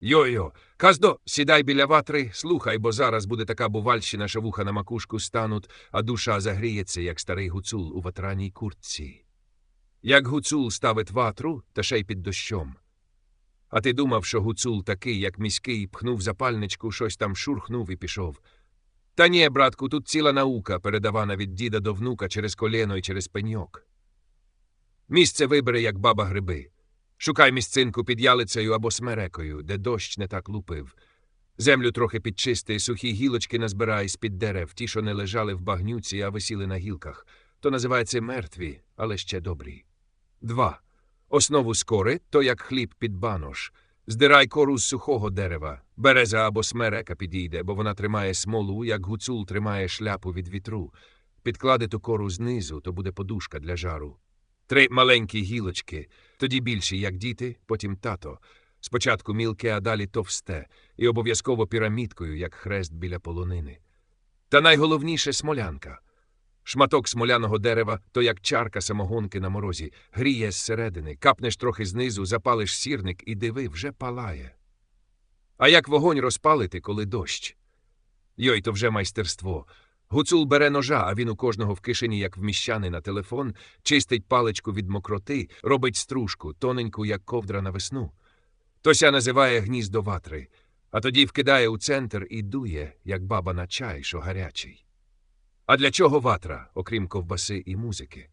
Йо-йо, Каздо, сідай біля ватри, слухай, бо зараз буде така бувальщина, що вуха на макушку стануть, а душа загріється, як старий гуцул у ватраній куртці. Як гуцул ставить ватру, та ще й під дощом. А ти думав, що гуцул такий, як міський, пхнув запальничку, щось там шурхнув і пішов. Та ні, братку, тут ціла наука, передавана від діда до внука через коліно і через пеньок. Місце вибери, як баба гриби. Шукай місцинку під ялицею або смерекою, де дощ не так лупив. Землю трохи підчисти, сухі гілочки назбирай з-під дерев, ті, що не лежали в багнюці, а висіли на гілках. То називається мертві, але ще добрі. Два. Основу скори, то як хліб під банош. Здирай кору з сухого дерева. Береза або смерека підійде, бо вона тримає смолу, як гуцул тримає шляпу від вітру. Підклади ту кору знизу, то буде подушка для жару. Три маленькі гілочки, тоді більші, як діти, потім тато. Спочатку мілке, а далі товсте, і обов'язково пірамідкою, як хрест біля полонини. Та найголовніше смолянка. Шматок смоляного дерева то як чарка самогонки на морозі, гріє зсередини, капнеш трохи знизу, запалиш сірник і диви, вже палає. А як вогонь розпалити, коли дощ? Йой, то вже майстерство. Гуцул бере ножа, а він у кожного в кишені, як вміщаний на телефон, чистить паличку від мокроти, робить стружку, тоненьку, як ковдра на весну. Тося називає гніздо ватри, а тоді вкидає у центр і дує, як баба на чай, що гарячий. А для чого ватра, окрім ковбаси і музики?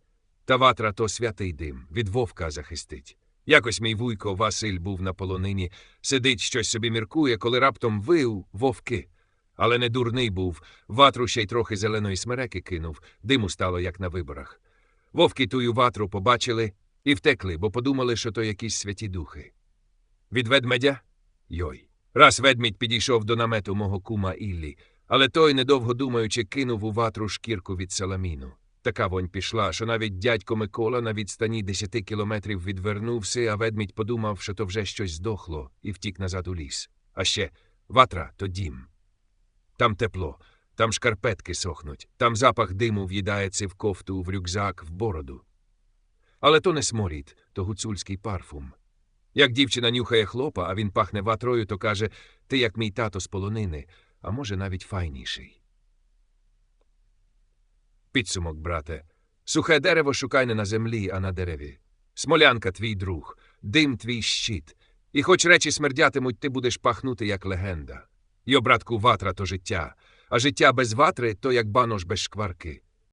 Та ватра то святий дим, від вовка захистить. Якось мій вуйко Василь був на полонині, сидить щось собі міркує, коли раптом вив вовки. Але не дурний був, ватру ще й трохи зеленої смереки кинув, диму стало, як на виборах. Вовки тую ватру побачили і втекли, бо подумали, що то якісь святі духи. Від ведмедя? Йой. Раз ведмідь підійшов до намету мого кума Іллі, але той, недовго думаючи, кинув у ватру шкірку від саламіну. Така вонь пішла, що навіть дядько Микола на відстані десяти кілометрів відвернувся, а ведмідь подумав, що то вже щось здохло, і втік назад у ліс. А ще ватра то дім. Там тепло, там шкарпетки сохнуть, там запах диму в'їдається в кофту, в рюкзак, в бороду. Але то не сморід, то гуцульський парфум. Як дівчина нюхає хлопа, а він пахне ватрою, то каже ти як мій тато з полонини, а може навіть файніший. Підсумок, брате. Сухе дерево шукай не на землі, а на дереві. Смолянка твій друг, дим твій щит. І хоч речі смердятимуть, ти будеш пахнути, як легенда. Йо, братку, ватра то життя, а життя без ватри то як банош без шкварки.